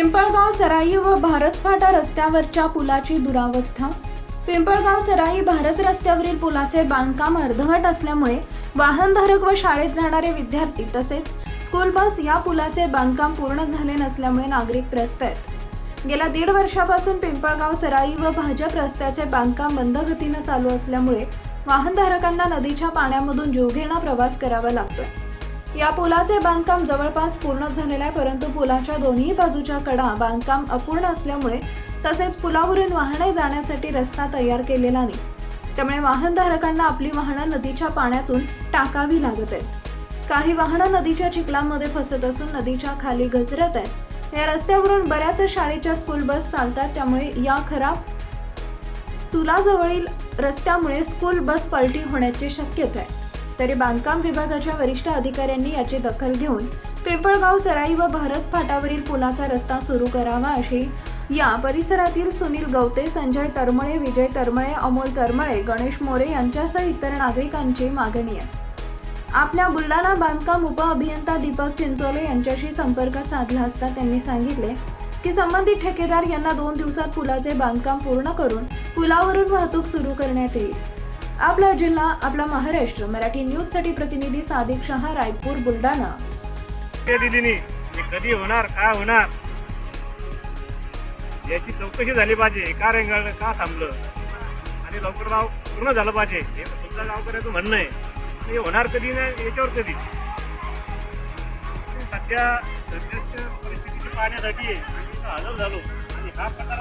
पिंपळगाव सराई व भारत फाटा रस्त्यावरच्या पुलाची दुरावस्था. पिंपळगाव सराई भारत रस्त्यावरील पुलाचे बांधकाम अर्धवट असल्यामुळे वाहनधारक व शाळेत जाणारे विद्यार्थी तसेच स्कूल बस या पुलाचे बांधकाम पूर्ण झाले नसल्यामुळे नागरिक त्रस्त आहेत. गेल्या दीड वर्षापासून पिंपळगाव सराई व भाजप रस्त्याचे बांधकाम बंद गतीनं चालू असल्यामुळे वाहनधारकांना नदीच्या पाण्यामधून जीवघेणा प्रवास करावा लागतोय. या पुलाचे बांधकाम जवळपास पूर्ण झालेलं आहे परंतु पुलाच्या दोन्ही बाजूच्या कडा बांधकाम अपूर्ण असल्यामुळे तसेच पुलावरून वाहने जाण्यासाठी रस्ता तयार केलेला नाही. त्यामुळे वाहनधारकांना आपली वाहनं नदीच्या पाण्यातून टाकावी लागत आहेत. काही वाहनं नदीच्या चिखलामध्ये फसत असून नदीच्या खाली घसरत आहेत. या रस्त्यावरून बऱ्याच शाळेच्या स्कूल बस चालतात त्यामुळे या खराब तुलाजवळील रस्त्यामुळे स्कूल बस पलटी होण्याची शक्यता आहे. तरी बांधकाम विभागाच्या वरिष्ठ अधिकाऱ्यांनी याची दखल घेऊन पिंपळगाव सराई व भारत फाटावरील पुलाचा रस्ता सुरू करावा अशी या परिसरातील सुनील गवते संजय तरमळे विजय तरमळे अमोल तरमळे गणेश मोरे यांच्यासह इतर नागरिकांची मागणी आहे. आपल्या बुलढाणा बांधकाम उपअभियंता दीपक चिंचोले यांच्याशी संपर्क साधला असता त्यांनी सांगितले की संबंधित ठेकेदार यांना दोन दिवसात पुलाचे बांधकाम पूर्ण करून पुलावरून वाहतूक सुरू करण्यात येईल. आपला जिल्हा आपला महाराष्ट्र. मराठी न्यूजसाठी प्रतिनिधी सादिक शहा रायपूर बुलढाणा. ते दिली कधी होणार काय होणार? याची चौकशी झाली पाहिजे. का रेंगाळ का थांबलं? आणि लवकर नाव पूर्ण झालं पाहिजे. हे तुमचं गावकऱ्याचं म्हणणं आहे. हे होणार कधी नाही याच्यावर कधी? सध्या सध्याच्या परिस्थितीची पाहण्यासाठी आम्ही हजर झालो. आणि हा प्रकार